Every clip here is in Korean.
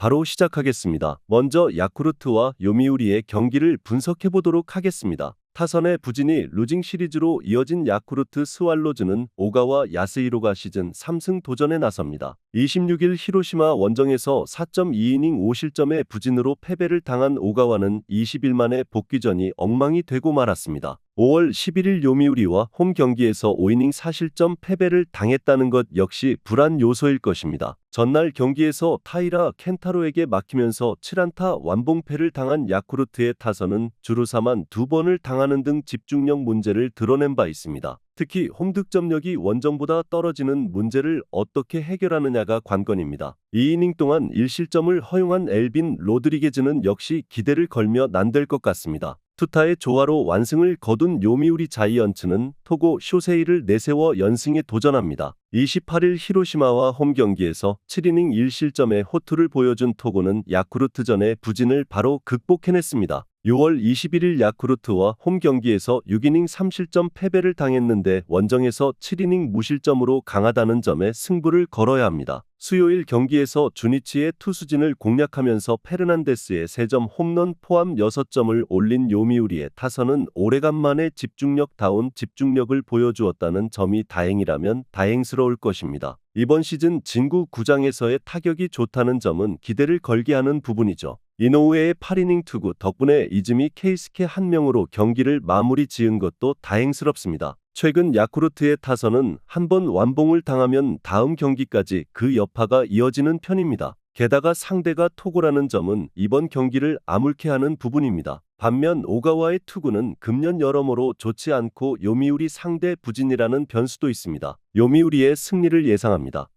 바로 시작하겠습니다. 먼저 야쿠르트와 요미우리의 경기를 분석해 보도록 하겠습니다. 타선의 부진이 루징 시리즈로 이어진 야쿠르트 스왈로즈는 오가와 야스히로가 시즌 3승 도전에 나섭니다. 26일 히로시마 원정에서 4.2이닝 5실점의 부진으로 패배를 당한 오가와는 20일 만에 복귀전이 엉망이 되고 말았습니다. 5월 11일 요미우리와 홈 경기에서 5이닝 4실점 패배를 당했다는 것 역시 불안 요소일 것입니다. 전날 경기에서 타이라 켄타로에게 막히면서 7안타 완봉패를 당한 야쿠르트의 타선은 주루사만 두 번을 당하는 등 집중력 문제를 드러낸 바 있습니다. 특히 홈득점력이 원정보다 떨어지는 문제를 어떻게 해결하느냐가 관건입니다. 2이닝 동안 1실점을 허용한 엘빈 로드리게즈는 역시 기대를 걸며 난될 것 같습니다. 투타의 조화로 완승을 거둔 요미우리 자이언츠는 토고 쇼세이를 내세워 연승에 도전합니다. 28일 히로시마와 홈 경기에서 7이닝 1실점의 호투를 보여준 토고는 야쿠르트전의 부진을 바로 극복해냈습니다. 6월 21일 야쿠르트와 홈 경기에서 6이닝 3실점 패배를 당했는데 원정에서 7이닝 무실점으로 강하다는 점에 승부를 걸어야 합니다. 수요일 경기에서 주니치의 투수진을 공략하면서 페르난데스의 3점 홈런 포함 6점을 올린 요미우리의 타선은 오래간만에 집중력다운 집중력을 보여주었다는 점이 다행이라면 다행스러울 것입니다. 이번 시즌 진구 구장에서의 타격이 좋다는 점은 기대를 걸게 하는 부분이죠. 이노우에의 8이닝 투구 덕분에 이즈미 케이스케 한 명으로 경기를 마무리 지은 것도 다행스럽습니다. 최근 야쿠르트의 타선은 한 번 완봉을 당하면 다음 경기까지 그 여파가 이어지는 편입니다. 게다가 상대가 토고라는 점은 이번 경기를 암울케 하는 부분입니다. 반면 오가와의 투구는 금년 여러모로 좋지 않고 요미우리 상대 부진이라는 변수도 있습니다. 요미우리의 승리를 예상합니다.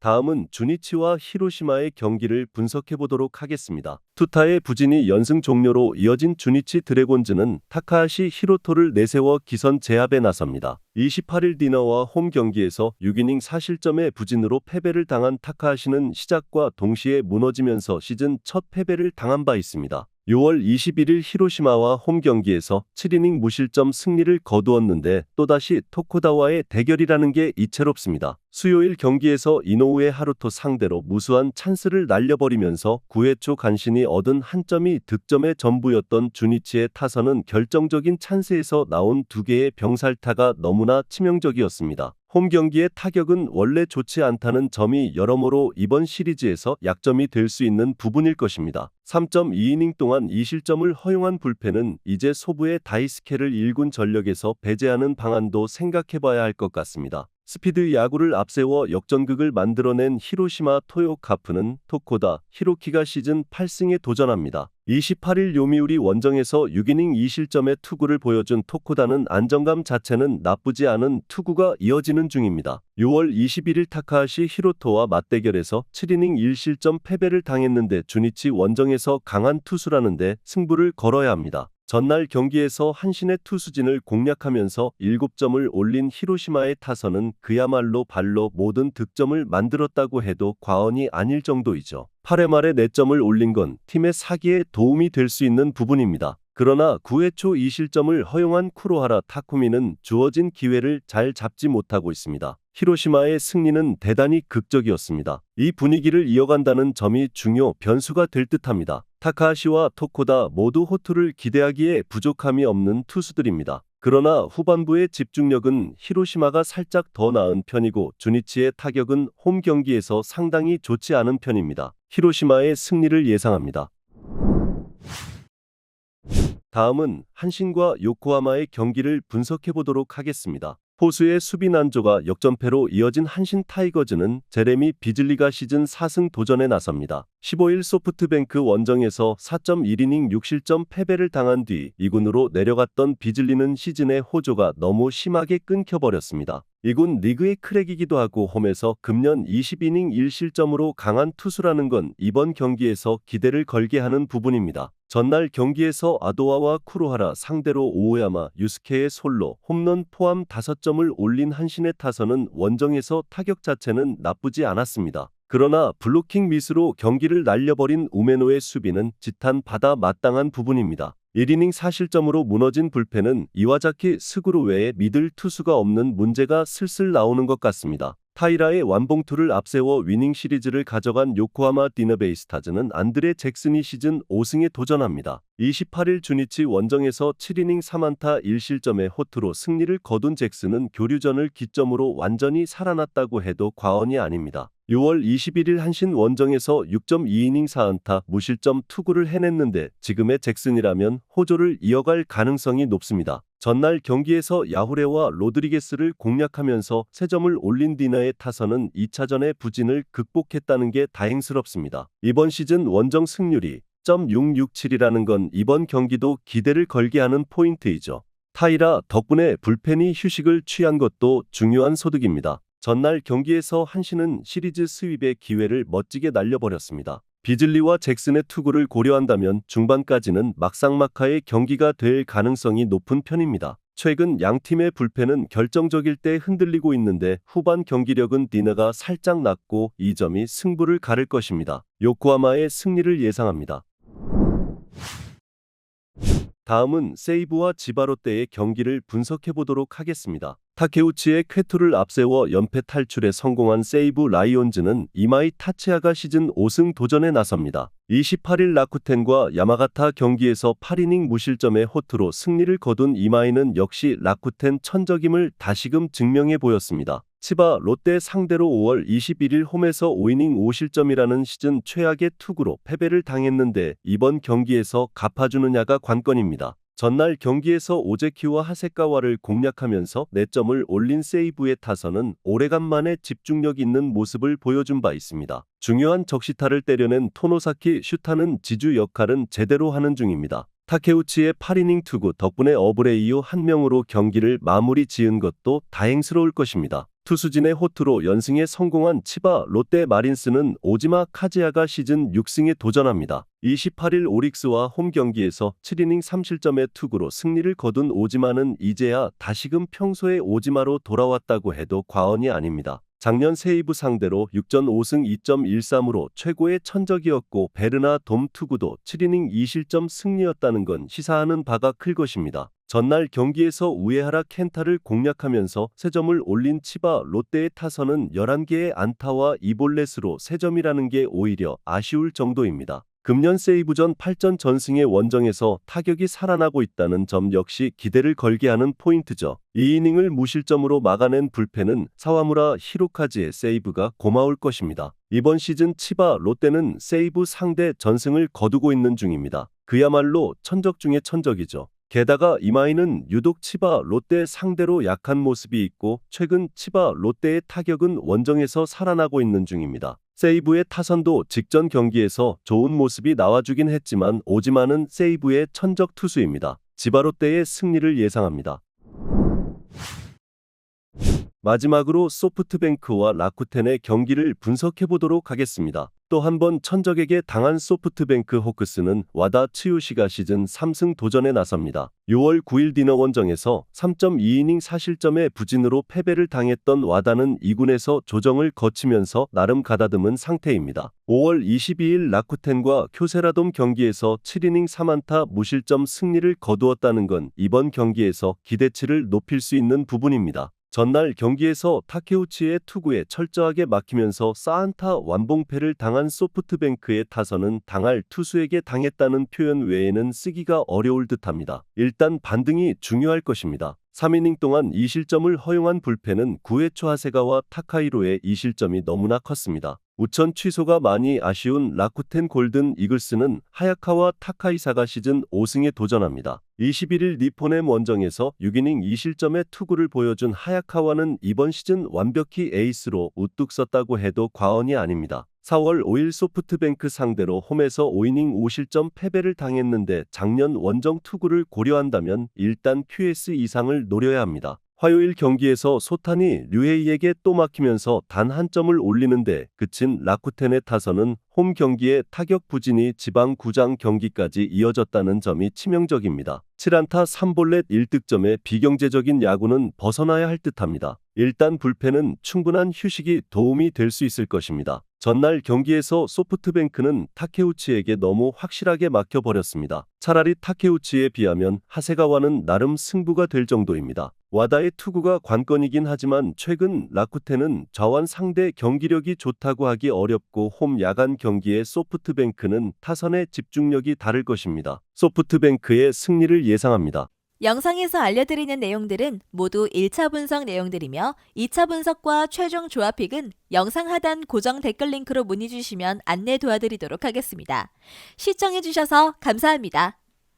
다음은 주니치와 히로시마의 경기를 분석해 보도록 하겠습니다. 투타의 부진이 연승 종료로 이어진 주니치 드래곤즈는 타카하시 히로토를 내세워 기선 제압에 나섭니다. 28일 디너와 홈 경기에서 6이닝 4실점의 부진으로 패배를 당한 타카하시는 시작과 동시에 무너지면서 시즌 첫 패배를 당한 바 있습니다. 6월 21일 히로시마와 홈 경기에서 7이닝 무실점 승리를 거두었는데 또다시 토코다와의 대결이라는 게 이채롭습니다. 수요일 경기에서 이노우의 하루토 상대로 무수한 찬스를 날려버리면서 9회 초 간신히 얻은 한 점이 득점의 전부였던 주니치의 타선은 결정적인 찬스에서 나온 두 개의 병살타가 너무나 치명적이었습니다. 홈 경기의 타격은 원래 좋지 않다는 점이 여러모로 이번 시리즈에서 약점이 될 수 있는 부분일 것입니다. 3.2이닝 동안 2실점을 허용한 불펜은 이제 소부의 다이스케를 1군 전력에서 배제하는 방안도 생각해봐야 할 것 같습니다. 스피드 야구를 앞세워 역전극을 만들어낸 히로시마 토요카프는 토코다 히로키가 시즌 8승에 도전합니다. 28일 요미우리 원정에서 6이닝 2실점의 투구를 보여준 토코다는 안정감 자체는 나쁘지 않은 투구가 이어지는 중입니다. 6월 21일 타카하시 히로토와 맞대결에서 7이닝 1실점 패배를 당했는데 주니치 원정에서 강한 투수라는데 승부를 걸어야 합니다. 전날 경기에서 한신의 투수진을 공략하면서 7점을 올린 히로시마의 타선은 그야말로 발로 모든 득점을 만들었다고 해도 과언이 아닐 정도이죠. 8회 말에 4점을 올린 건 팀의 사기에 도움이 될 수 있는 부분입니다. 그러나 9회 초 2실점을 허용한 쿠로하라 타쿠미는 주어진 기회를 잘 잡지 못하고 있습니다. 히로시마의 승리는 대단히 극적이었습니다. 이 분위기를 이어간다는 점이 중요 변수가 될 듯합니다. 타카하시와 토코다 모두 호투를 기대하기에 부족함이 없는 투수들입니다. 그러나 후반부의 집중력은 히로시마가 살짝 더 나은 편이고 주니치의 타격은 홈 경기에서 상당히 좋지 않은 편입니다. 히로시마의 승리를 예상합니다. 다음은 한신과 요코하마의 경기를 분석해 보도록 하겠습니다. 포수의 수비 난조가 역전패로 이어진 한신 타이거즈는 제레미 비즐리가 시즌 4승 도전에 나섭니다. 15일 소프트뱅크 원정에서 4.1이닝 6실점 패배를 당한 뒤 2군으로 내려갔던 비즐리는 시즌의 호조가 너무 심하게 끊겨버렸습니다. 이군 리그의 크랙이기도 하고 홈에서 금년 20이닝 1실점으로 강한 투수라는 건 이번 경기에서 기대를 걸게 하는 부분입니다. 전날 경기에서 아도아와 쿠로하라 상대로 오오야마, 유스케의 솔로, 홈런 포함 5점을 올린 한신의 타선은 원정에서 타격 자체는 나쁘지 않았습니다. 그러나 블로킹 미스로 경기를 날려버린 우메노의 수비는 지탄 받아 마땅한 부분입니다. 1이닝 사실점으로 무너진 불펜은 이와자키 스그루 외에 믿을 투수가 없는 문제가 슬슬 나오는 것 같습니다. 타이라의 완봉투를 앞세워 위닝 시리즈를 가져간 요코하마 디너베이스타즈는 안드레 잭슨이 시즌 5승에 도전합니다. 28일 주니치 원정에서 7이닝 3안타 1실점의 호투로 승리를 거둔 잭슨은 교류전을 기점으로 완전히 살아났다고 해도 과언이 아닙니다. 6월 21일 한신 원정에서 6.2이닝 4안타 무실점 투구를 해냈는데 지금의 잭슨이라면 호조를 이어갈 가능성이 높습니다. 전날 경기에서 야후레와 로드리게스를 공략하면서 3점을 올린 디나의 타선은 2차전의 부진을 극복했다는 게 다행스럽습니다. 이번 시즌 원정 승률이 0.667이라는 건 이번 경기도 기대를 걸게 하는 포인트이죠. 타이라 덕분에 불펜이 휴식을 취한 것도 중요한 소득입니다. 전날 경기에서 한신은 시리즈 스윕의 기회를 멋지게 날려버렸습니다. 비즐리와 잭슨의 투구를 고려한다면 중반까지는 막상막하의 경기가 될 가능성이 높은 편입니다. 최근 양 팀의 불펜은 결정적일 때 흔들리고 있는데 후반 경기력은 디너가 살짝 낮고 이 점이 승부를 가를 것입니다. 요코하마의 승리를 예상합니다. 다음은 세이브와 지바롯데의 경기를 분석해 보도록 하겠습니다. 타케우치의 쾌투를 앞세워 연패 탈출에 성공한 세이브 라이온즈는 이마이 타치아가 시즌 5승 도전에 나섭니다. 28일 라쿠텐과 야마가타 경기에서 8이닝 무실점의 호투로 승리를 거둔 이마이는 역시 라쿠텐 천적임을 다시금 증명해 보였습니다. 치바 롯데 상대로 5월 21일 홈에서 5이닝 5실점이라는 시즌 최악의 투구로 패배를 당했는데 이번 경기에서 갚아주느냐가 관건입니다. 전날 경기에서 오제키와 하세카와를 공략하면서 4점을 올린 세이브의 타선은 오래간만에 집중력 있는 모습을 보여준 바 있습니다. 중요한 적시타를 때려낸 토노사키 슈타는 지주 역할은 제대로 하는 중입니다. 타케우치의 8이닝 투구 덕분에 어브레이오 한 명으로 경기를 마무리 지은 것도 다행스러울 것입니다. 투수진의 호투로 연승에 성공한 치바 롯데 마린스는 오지마 카즈야가 시즌 6승에 도전합니다. 28일 오릭스와 홈 경기에서 7이닝 3실점의 투구로 승리를 거둔 오지마는 이제야 다시금 평소의 오지마로 돌아왔다고 해도 과언이 아닙니다. 작년 세이브 상대로 6전 5승 2.13으로 최고의 천적이었고 베르나 돔 투구도 7이닝 2실점 승리였다는 건 시사하는 바가 클 것입니다. 전날 경기에서 우에하라 켄타를 공략하면서 3점을 올린 치바 롯데의 타선은 11개의 안타와 이볼렛으로 3점이라는 게 오히려 아쉬울 정도입니다. 금년 세이브 전 8전 전승의 원정에서 타격이 살아나고 있다는 점 역시 기대를 걸게 하는 포인트죠. 2이닝을 무실점으로 막아낸 불펜은 사와무라 히로카즈의 세이브가 고마울 것입니다. 이번 시즌 치바 롯데는 세이브 상대 전승을 거두고 있는 중입니다. 그야말로 천적 중의 천적이죠. 게다가 이마이는 유독 치바 롯데 상대로 약한 모습이 있고 최근 치바 롯데의 타격은 원정에서 살아나고 있는 중입니다. 세이브의 타선도 직전 경기에서 좋은 모습이 나와주긴 했지만 오지마는 세이브의 천적 투수입니다. 지바롯데의 승리를 예상합니다. 마지막으로 소프트뱅크와 라쿠텐의 경기를 분석해 보도록 하겠습니다. 또 한 번 천적에게 당한 소프트뱅크 호크스는 와다 츠요시가 시즌 3승 도전에 나섭니다. 6월 9일 디너 원정에서 3.2이닝 4실점의 부진으로 패배를 당했던 와다는 2군에서 조정을 거치면서 나름 가다듬은 상태입니다. 5월 22일 라쿠텐과 쿄세라돔 경기에서 7이닝 3안타 무실점 승리를 거두었다는 건 이번 경기에서 기대치를 높일 수 있는 부분입니다. 전날 경기에서 타케우치의 투구에 철저하게 막히면서 사안타 완봉패를 당한 소프트뱅크의 타선은 당할 투수에게 당했다는 표현 외에는 쓰기가 어려울 듯합니다. 일단 반등이 중요할 것입니다. 3이닝 동안 2실점을 허용한 불펜은 9회 초 하세가와 타카이로의 2실점이 너무나 컸습니다. 우천 취소가 많이 아쉬운 라쿠텐 골든 이글스는 하야카와 타카이사가 시즌 5승에 도전합니다. 21일 니포넴 원정에서 6이닝 2실점의 투구를 보여준 하야카와는 이번 시즌 완벽히 에이스로 우뚝 섰다고 해도 과언이 아닙니다. 4월 5일 소프트뱅크 상대로 홈에서 5이닝 5실점 패배를 당했는데 작년 원정 투구를 고려한다면 일단 QS 이상을 노려야 합니다. 화요일 경기에서 소탄이 류헤이에게 또 막히면서 단 한 점을 올리는데 그친 라쿠텐의 타선은 홈 경기에 타격 부진이 지방 구장 경기까지 이어졌다는 점이 치명적입니다. 7안타 3볼넷 1득점의 비경제적인 야구는 벗어나야 할 듯합니다. 일단 불펜은 충분한 휴식이 도움이 될 수 있을 것입니다. 전날 경기에서 소프트뱅크는 타케우치에게 너무 확실하게 막혀버렸습니다. 차라리 타케우치에 비하면 하세가와는 나름 승부가 될 정도입니다. 와다의 투구가 관건이긴 하지만 최근 라쿠텐은 자완 상대 경기력이 좋다고 하기 어렵고 홈 야간 경기에 소프트뱅크는 타선의 집중력이 다를 것입니다. 소프트뱅크의 승리를 예상합니다. 영상에서 알려드리는 내용들은 모두 1차 분석 내용들이며 2차 분석과 최종 조합픽은 영상 하단 고정 댓글 링크로 문의 주시면 안내 도와드리도록 하겠습니다. 시청해주셔서 감사합니다.